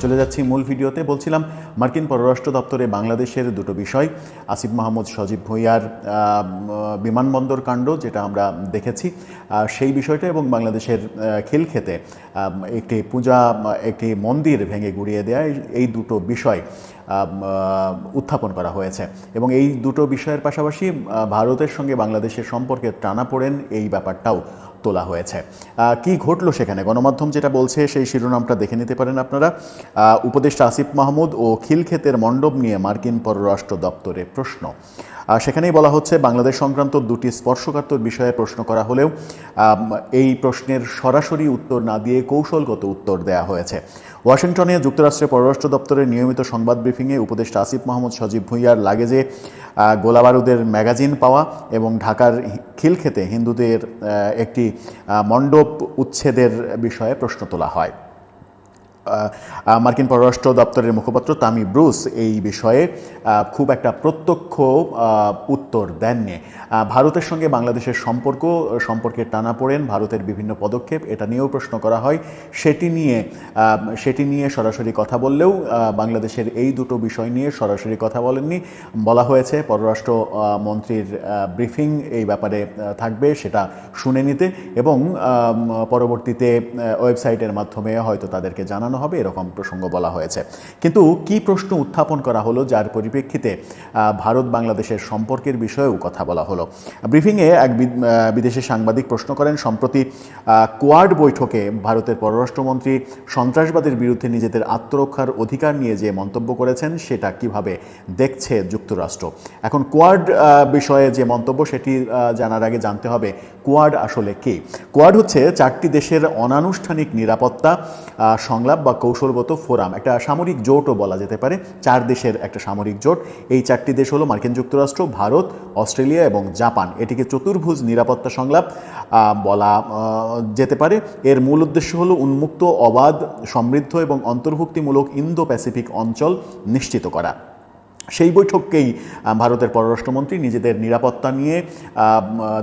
চলে যাচ্ছি মূল ভিডিওতে। বলছিলাম, মার্কিন পররাষ্ট্র দপ্তরে বাংলাদেশের দুটো বিষয়, আসিফ মাহমুদ, সজীব ভুঁইয়ার বিমানবন্দর কাণ্ড, যেটা আমরা দেখেছি। সেই বিষয়টা এবং বাংলাদেশের খিলক্ষেতে একটি পূজা, একটি মন্দির ভেঙে গুড়িয়ে দেওয়া এই- দুটো বিষয় উত্থাপন করা হয়েছে। এবং এই দুটো বিষয়ের পাশাপাশি ভারতের সঙ্গে বাংলাদেশের সম্পর্কে টানাপোড়েন এই ব্যাপারটাও। তোলা হয়েছে। কি ঘটলো সেখানে? গণমাধ্যম যেটা বলছে, সেই শিরোনামটা দেখে নিতে পারেন আপনারা। উপদেষ্টা আসিফ মাহমুদ ও খিলক্ষেতের মণ্ডপ নিয়ে মার্কিন পররাষ্ট্র দপ্তরে প্রশ্ন। আর সেখানেই বলা হচ্ছে, বাংলাদেশ সংক্রান্ত দুটি স্পর্শকাতর বিষয়ে প্রশ্ন করা হলেও এই প্রশ্নের সরাসরি উত্তর না দিয়ে কৌশলগত উত্তর দেয়া হয়েছে। ওয়াশিংটনে যুক্তরাষ্ট্রের পররাষ্ট্র দপ্তরের নিয়মিত সংবাদ ব্রিফিংয়ে উপদেষ্টা আসিফ মাহমুদ সজীব ভুঁইয়ার লাগেজে গোলাবারুদের ম্যাগাজিন পাওয়া এবং ঢাকার খিলক্ষেতে হিন্দুদের একটি মণ্ডপ উচ্ছেদের বিষয়ে প্রশ্ন তোলা হয়। মার্কিন পররাষ্ট্র দপ্তরের মুখপাত্র তামি ব্রুস এই বিষয়ে খুব একটা প্রত্যক্ষ উত্তর দেননি। ভারতের সঙ্গে বাংলাদেশের সম্পর্ক, সম্পর্কে টানাপোড়েন ভারতের বিভিন্ন পদক্ষেপ, এটা নিয়েও প্রশ্ন করা হয়। সেটি নিয়ে সেটি নিয়ে সরাসরি কথা বললেও বাংলাদেশের এই দুটো বিষয় নিয়ে সরাসরি কথা বলেননি। বলা হয়েছে, পররাষ্ট্র মন্ত্রীর ব্রিফিং এই ব্যাপারে থাকবে, সেটা শুনে নিতে এবং পরবর্তীতে ওয়েবসাইটের মাধ্যমে হয়তো তাদেরকে জানানো হবে এরকম প্রসঙ্গ বলা হয়েছে। কিন্তু কি প্রশ্ন উত্থাপন করা হলো যার পরিপ্রেক্ষিতে ভারত বাংলাদেশের সম্পর্কের বিষয়েও কথা বলা হলো। ব্রিফিংয়ে এক বিদেশি সাংবাদিক প্রশ্ন করেন, সম্প্রতি কোয়াড বৈঠকে ভারতের পররাষ্ট্রমন্ত্রী সন্ত্রাসবাদের বিরুদ্ধে নিজেদের আত্মরক্ষার অধিকার নিয়ে যে মন্তব্য করেছেন, সেটা কীভাবে দেখছে যুক্তরাষ্ট্র? এখন কোয়াড বিষয়ে যে মন্তব্য, সেটি জানার আগে জানতে হবে কোয়াড আসলে কি? কোয়াড হচ্ছে চারটি দেশের অনানুষ্ঠানিক নিরাপত্তা সংলাপ বা কৌশলগত ফোরাম, একটা সামরিক জোটও বলা যেতে পারে, চার দেশের একটা সামরিক জোট। এই চারটি দেশ হলো মার্কিন যুক্তরাষ্ট্র, ভারত, অস্ট্রেলিয়া এবং জাপান। এটিকে চতুর্ভুজ নিরাপত্তা সংলাপ বলা যেতে পারে। এর মূল উদ্দেশ্য হলো উন্মুক্ত, অবাধ, সমৃদ্ধ এবং অন্তর্ভুক্তিমূলক ইন্দো প্যাসিফিক অঞ্চল নিশ্চিত করা। সেই বৈঠককেই ভারতের পররাষ্ট্রমন্ত্রী নিজেদের নিরাপত্তা নিয়ে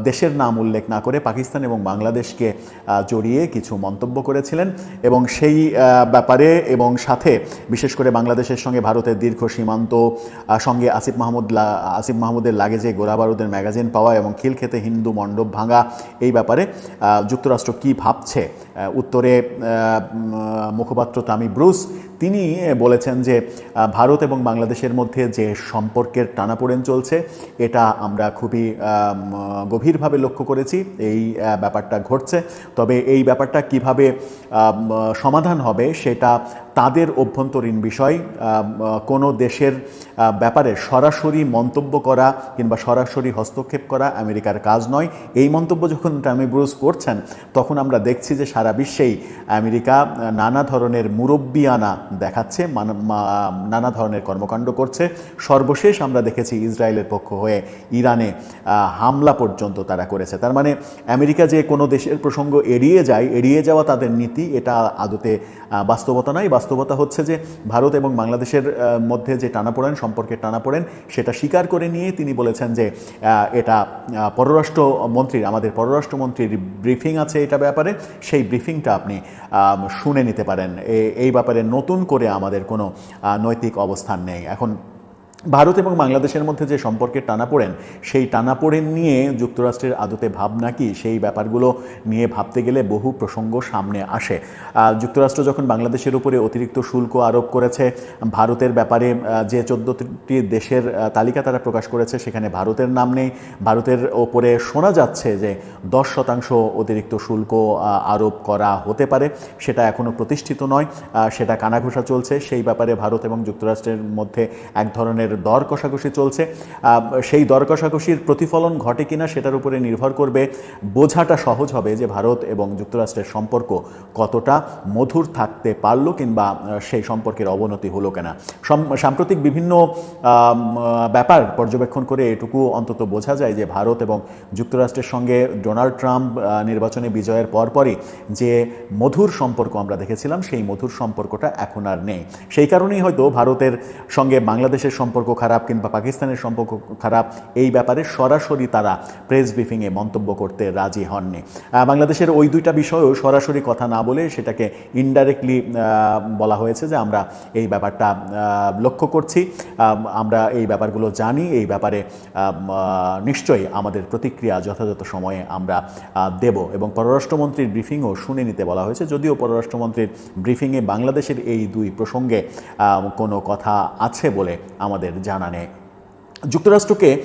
দেশের নাম উল্লেখ না করে পাকিস্তান এবং বাংলাদেশকে জড়িয়ে কিছু মন্তব্য করেছিলেন এবং সেই ব্যাপারে এবং সাথে বিশেষ করে বাংলাদেশের সঙ্গে ভারতের দীর্ঘ সীমান্ত সঙ্গে আসিফ মাহমুদ আসিফ মাহমুদের লাগেজে গোলাবারুদের ম্যাগাজিন পাওয়া এবং খিলক্ষেতে হিন্দু মণ্ডপ ভাঙা, এই ব্যাপারে যুক্তরাষ্ট্র কি ভাবছে? উত্তরে মুখপাত্র তামি ব্রুস, তিনি বলেছেন যে ভারত এবং বাংলাদেশের মধ্যে যে সম্পর্কের টানাপোড়েন চলছে, এটা আমরা খুবই গভীরভাবে লক্ষ্য করেছি। এই ব্যাপারটা ঘটছে। তবে এই ব্যাপারটা কীভাবে সমাধান হবে, সেটা তাদের অভ্যন্তরীণ বিষয় কোনো দেশের ব্যাপারে সরাসরি মন্তব্য করা কিংবা সরাসরি হস্তক্ষেপ করা আমেরিকার কাজ নয়। এই মন্তব্য যখন টামি ব্রুস করছেন, তখন আমরা দেখছি যে সারা বিশ্বেই আমেরিকা নানা ধরনের মুরব্বিয়ানা দেখাচ্ছে, মান- নানা ধরনের কর্মকাণ্ড করছে। সর্বশেষ আমরা দেখেছি ইসরায়েলের পক্ষ হয়ে ইরানে হামলা পর্যন্ত তারা করেছে। তার মানে আমেরিকা যে কোনো দেশের প্রসঙ্গ এড়িয়ে যায়, এড়িয়ে যাওয়া তাদের নীতি, এটা আদতে বাস্তবতা নয়। বাস্তবতা হচ্ছে যে ভারত এবং বাংলাদেশের মধ্যে যে টানাপোড়েন সম্পর্কে টানাপোড়েন, সেটা স্বীকার করে নিয়ে তিনি বলেছেন যে এটা পররাষ্ট্র মন্ত্রীর আমাদের পররাষ্ট্রমন্ত্রীর ব্রিফিং আছে এটা ব্যাপারে। সেই ব্রিফিংটা আপনি শুনে নিতে পারেন। এই ব্যাপারে নতুন করে আমাদের কোনো নৈতিক অবস্থান নেই। এখন ভারত এবং বাংলাদেশের মধ্যে যে সম্পর্কের টানাপোড়েন, সেই টানাপোড়েন নিয়ে যুক্তরাষ্ট্রের আদতে ভাবনা কি? সেই ব্যাপারগুলো নিয়ে ভাবতে গেলে বহু প্রসঙ্গ সামনে আসে। যুক্তরাষ্ট্র যখন বাংলাদেশের উপরে অতিরিক্ত শুল্ক আরোপ করেছে, ভারতের ব্যাপারে যে চোদ্দটি দেশের তালিকা তারা প্রকাশ করেছে, সেখানে ভারতের নাম নেই। ভারতের ওপরে শোনা যাচ্ছে যে দশ শতাংশ অতিরিক্ত শুল্ক আরোপ করা হতে পারে। সেটা এখনও প্রতিষ্ঠিত নয়। সেটা কানাঘোষা চলছে। সেই ব্যাপারে ভারত এবং যুক্তরাষ্ট্রের মধ্যে এক ধরনের দর কষাকষি চলছে। সেই দর কষাকষির প্রতিফলন ঘটে কিনা সেটার উপরে নির্ভর করবে। বোঝাটা সহজ হবে যে ভারত এবং যুক্তরাষ্ট্রের সম্পর্ক কতটা মধুর থাকতে পারল কিংবা সেই সম্পর্কের অবনতি হলো কিনা। সম- সাম্প্রতিক বিভিন্ন ব্যাপার পর্যবেক্ষণ করে এটুকু অন্তত বোঝা যায় যে ভারত এবং যুক্তরাষ্ট্রের সঙ্গে ডোনাল্ড ট্রাম্প নির্বাচনে বিজয়ের পরপরই যে মধুর সম্পর্ক আমরা দেখেছিলাম, সেই মধুর সম্পর্কটা এখন আর নেই। সেই কারণেই হয়তো ভারতের সঙ্গে বাংলাদেশের সম্পর্ক সম্পর্ক খারাপ কিংবা পাকিস্তানের সম্পর্ক খারাপ, এই ব্যাপারে সরাসরি তারা প্রেস ব্রিফিংয়ে মন্তব্য করতে রাজি হননি। বাংলাদেশের ওই দুইটা বিষয়েও সরাসরি কথা না বলে সেটাকে ইনডাইরেক্টলি বলা হয়েছে যে আমরা এই ব্যাপারটা লক্ষ্য করছি। আমরা এই ব্যাপারগুলো জানি, এই ব্যাপারে নিশ্চয়ই আমাদের প্রতিক্রিয়া যথাযথ সময়ে আমরা দেব এবং পররাষ্ট্রমন্ত্রীর ব্রিফিংও শুনে নিতে বলা হয়েছে। যদিও পররাষ্ট্রমন্ত্রীর ব্রিফিংয়ে বাংলাদেশের এই দুই প্রসঙ্গে কোনো কথা আছে বলে আমাদের জানা নেই যুক্তরাষ্ট্রকে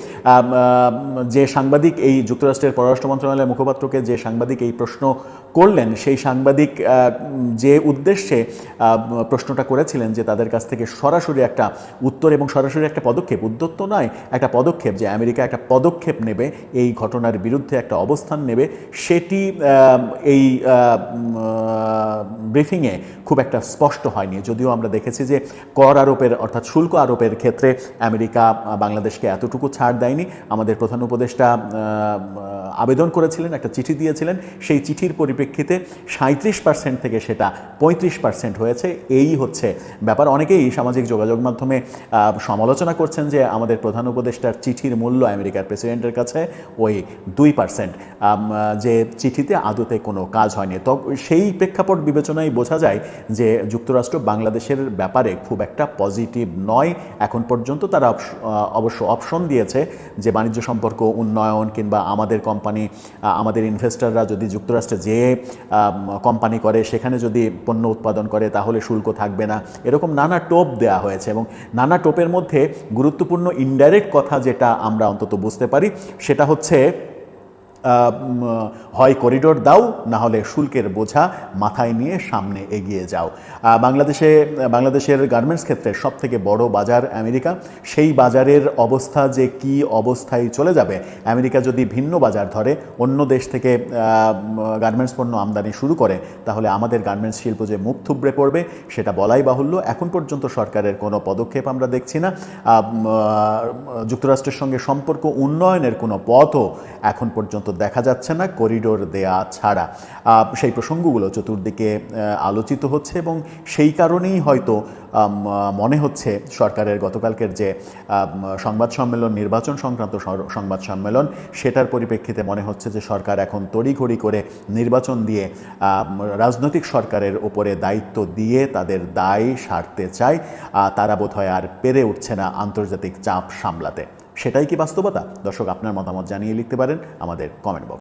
যে সাংবাদিক এই যুক্তরাষ্ট্রের পররাষ্ট্র মন্ত্রণালয়ের মুখপাত্রকে যে সাংবাদিক এই প্রশ্ন করলেন সেই সাংবাদিক যে উদ্দেশ্যে প্রশ্নটা করেছিলেন যে তাদের কাছ থেকে সরাসরি একটা উত্তর এবং সরাসরি একটা পদক্ষেপ উদ্যোগ তো নয় একটা পদক্ষেপ যে আমেরিকা একটা পদক্ষেপ নেবে এই ঘটনার বিরুদ্ধে একটা অবস্থান নেবে সেটি এই ব্রিফিংয়ে খুব একটা স্পষ্ট হয়নি। যদিও আমরা দেখেছি যে কর আরোপের অর্থাৎ শুল্ক আরোপের ক্ষেত্রে আমেরিকা আহ, বাংলাদেশকে এতটুকু ছাড় দেয়নি। আমাদের প্রধান উপদেষ্টা আবেদন করেছিলেন, একটা চিঠি দিয়েছিলেন। সেই চিঠির পরিপ্রেক্ষিতে সাঁত্রিশ পার্সেন্ট থেকে সেটা পঁয়ত্রিশ পার্সেন্ট হয়েছে। এই হচ্ছে ব্যাপার। অনেকেই সামাজিক যোগাযোগ মাধ্যমে সমালোচনা করছেন যে আমাদের প্রধান উপদেষ্টার চিঠির মূল্য আমেরিকার প্রেসিডেন্টের কাছে ওই দুই পার্সেন্ট যে চিঠিতে আদতে কোনো কাজ হয়নি। তো সেই প্রেক্ষাপট বিবেচনায় বোঝা যায় যে যুক্তরাষ্ট্র বাংলাদেশের ব্যাপারে খুব একটা পজিটিভ নয়। এখন পর্যন্ত তারা অবশ্য অপশন দিয়েছে যে বাণিজ্য সম্পর্ক, উন্নয়ন কিংবা আমাদের কোম্পানি আমাদের ইনভেস্টাররা যদি যুক্তরাষ্ট্রে যেয়ে কোম্পানি করে, সেখানে যদি পণ্য উৎপাদন করে, তাহলে শুল্ক থাকবে না। এরকম নানা টোপ দেয়া হয়েছে এবং নানা টোপের মধ্যে গুরুত্বপূর্ণ ইনডাইরেক্ট কথা যেটা আমরা অন্তত বুঝতে পারি, সেটা হচ্ছে হয় করিডোর দাও, না হলে শুল্কের বোঝা মাথায় নিয়ে সামনে এগিয়ে যাও। বাংলাদেশে, বাংলাদেশের গার্মেন্টস ক্ষেত্রে সব থেকে বড় বাজার আমেরিকা। সেই বাজারের অবস্থা যে কি অবস্থায় চলে যাবে, আমেরিকা যদি ভিন্ন বাজার ধরে, অন্য দেশ থেকে গার্মেন্টস পণ্য আমদানি শুরু করে, তাহলে আমাদের গার্মেন্টস শিল্প যে মুখ থুবড়ে পড়বে, সেটা বলাই বাহুল্য। এখন পর্যন্ত সরকারের কোনো পদক্ষেপ আমরা দেখছি না। যুক্তরাষ্ট্রের সঙ্গে সম্পর্ক উন্নয়নের কোনো পথও এখন পর্যন্ত দেখা যাচ্ছে না, করিডোর দেয়া ছাড়া। সেই প্রসঙ্গগুলো চতুর্দিকে আলোচিত হচ্ছে এবং সেই কারণেই হয়তো মনে হচ্ছে সরকারের গতকালকের যে সংবাদ সম্মেলন, নির্বাচন সংক্রান্ত সংবাদ সম্মেলন, সেটার পরিপ্রেক্ষিতে মনে হচ্ছে যে সরকার এখন তড়িঘড়ি করে নির্বাচন দিয়ে রাজনৈতিক সরকারের ওপরে দায়িত্ব দিয়ে তাদের দায় সারতে চায় তারা বোধহয় আর পেরে উঠছে না আন্তর্জাতিক চাপ সামলাতে। সেটাই কি বাস্তবতা? দর্শক আপনার মতামত জানিয়ে লিখতে পারেন আমাদের কমেন্ট বক্স